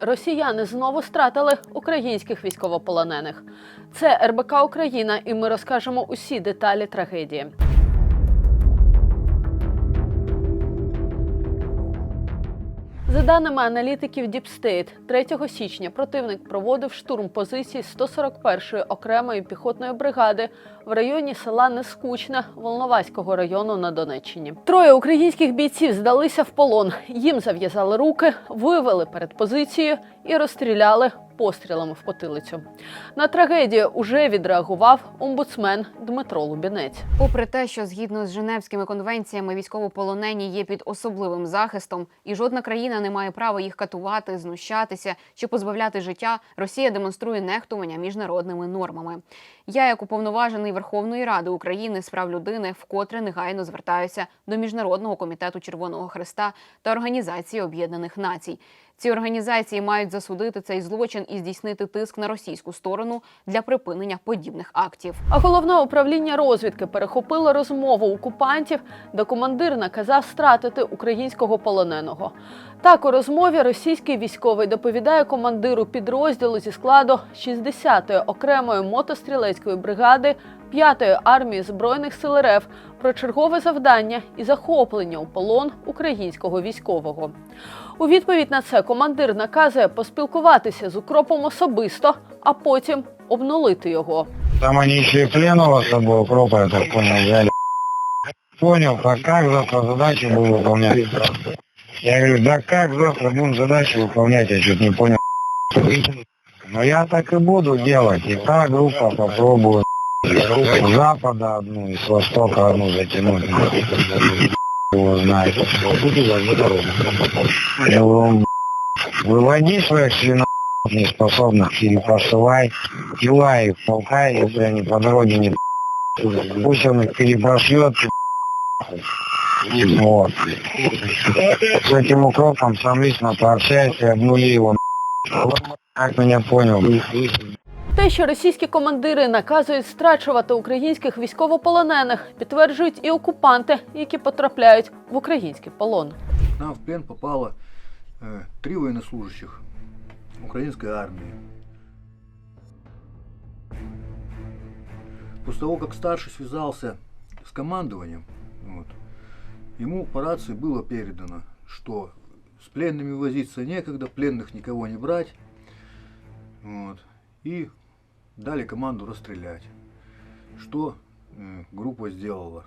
Росіяни знову стратили українських військовополонених. Це РБК Україна, і ми розкажемо усі деталі трагедії. Даними аналітиків State, 3 січня противник проводив штурм позицій 141-ї окремої піхотної бригади в районі села Нескучне Волноваського району на Донеччині. Троє українських бійців здалися в полон. Їм зав'язали руки, вивели перед позицією і розстріляли пострілами в потилицю. На трагедію уже відреагував омбудсмен Дмитро Лубінець. Попри те, що згідно з Женевськими конвенціями військовополонені є під особливим захистом, і жодна країна не має права їх катувати, знущатися чи позбавляти життя, Росія демонструє нехтування міжнародними нормами. Я, як уповноважений Верховної Ради України з прав людини, вкотре негайно звертаюся до міжнародного комітету Червоного Христа та Організації Об'єднаних Націй. Ці організації мають засудити цей злочин і здійснити тиск на російську сторону для припинення подібних актів. А головне управління розвідки перехопило розмову окупантів, де командир наказав стратити українського полоненого. Так у розмові російський військовий доповідає командиру підрозділу зі складу 60-ї окремої мотострілецької бригади 5-ї армії збройних сил РФ про чергове завдання і захоплення у полон українського військового. У відповідь на це командир наказує поспілкуватися з укропом особисто, а потім обнулити його. Там они еще и пленного с собой укропа, я так понял, взяли. Понял, а как завтра задачу будем выполнять? Я говорю, да как завтра будем задачу выполнять, я что-то не понял. Но я так и буду делать, и та группа попробует с запада одну, и с востока одну затянуть. Его знает. Говорю, выводи своих свинов неспособных или посылай, кивай их, полкай, если они по дороге не Пусть он их переброшлет. Вот. С этим укропом сам лично пообщайся и обнули его. Как меня понял? Те, що російські командири наказують страчувати українських військовополонених, підтверджують і окупанти, які потрапляють в український полон. К нам в плен попало э, три военнослужащих украинской армии. После того, как старший связался с командованием, вот, ему по рации было передано, что с пленными возиться некогда, пленных никого не брать, вот, и дали команду расстрелять, что группа сделала.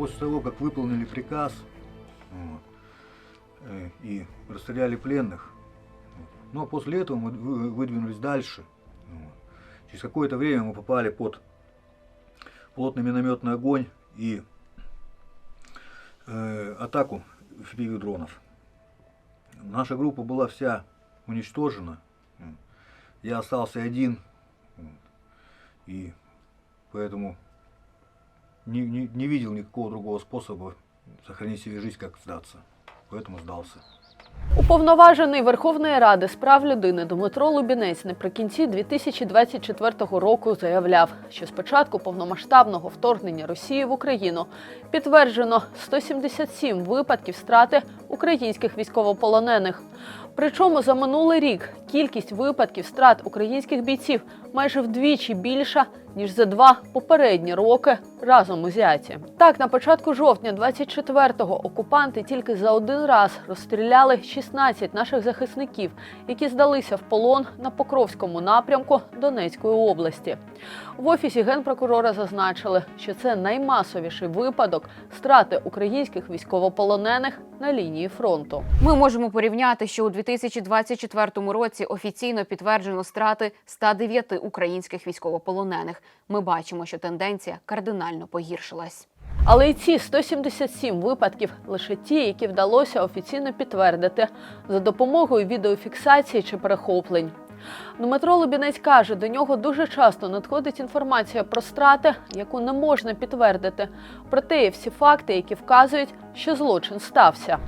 после того, как выполнили приказ вот, э, и расстреляли пленных, ну а после этого мы вы- выдвинулись дальше. вот. Через какое-то время мы попали под плотный минометный огонь и э, атаку FPV дронов. Наша группа была вся уничтожена. Я остался один. И поэтому не, не, не видел никакого другого способа сохранить себе жизнь, как сдаться. Поэтому сдался. Уповноважений Верховної Ради з прав людини Дмитро Лубінець наприкінці 2024 року заявляв, що з початку повномасштабного вторгнення Росії в Україну підтверджено 177 випадків страти українських військовополонених. Причому за минулий рік кількість випадків страт українських бійців майже вдвічі більша ніж за два попередні роки разом узяті. Так, на початку жовтня 24-го окупанти тільки за один раз розстріляли 16 наших захисників, які здалися в полон на Покровському напрямку Донецької області. В офісі генпрокурора зазначили, що це наймасовіший випадок страти українських військовополонених на лінії фронту. Ми можемо порівняти, що у 2024 році офіційно підтверджено страти 109 українських військовополонених. Ми бачимо, що тенденція кардинально погіршилась. Але й ці 177 випадків лише ті, які вдалося офіційно підтвердити за допомогою відеофіксації чи перехоплень. Дмитро Лубінець каже, до нього дуже часто надходить інформація про страти, яку не можна підтвердити. Проте є всі факти, які вказують, що злочин стався.